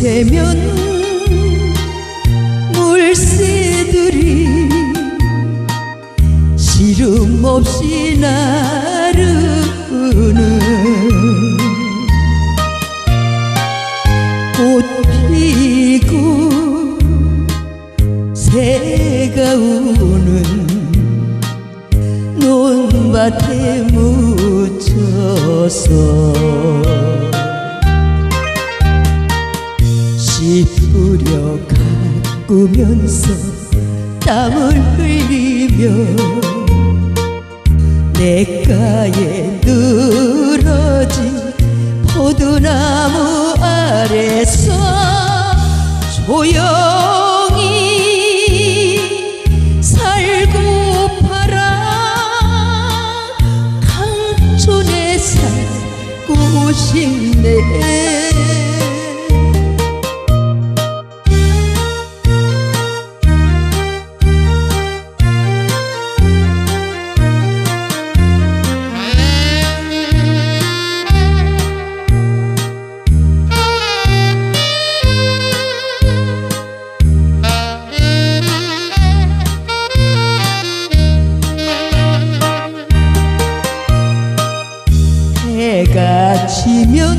되면 물새들이 시름 없이 나르는 꽃 피고 새가 우는 논밭에 묻혀서 씨 뿌려 가꾸면서 땀을 흘리며 내가에 늘어진 포도나무 아래서 조용히 살고파라 강촌에 살고 싶네 해가 지면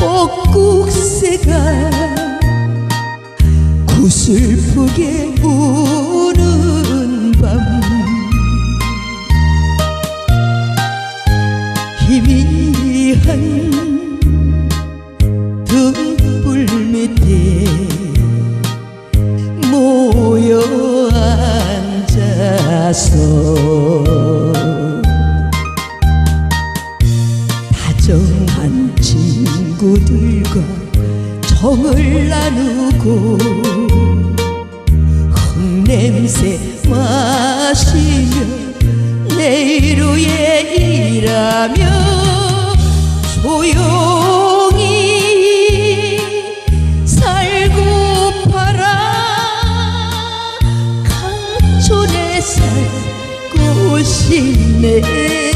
뻐꾹새가 구슬프게 우는 밤 희미한 등불 밑에 모여 앉아서 다정한 친구들과 정을 나누고 흙냄새 마시며 내일 후에 일하며 조용히 살고파라 강촌에 살고 싶네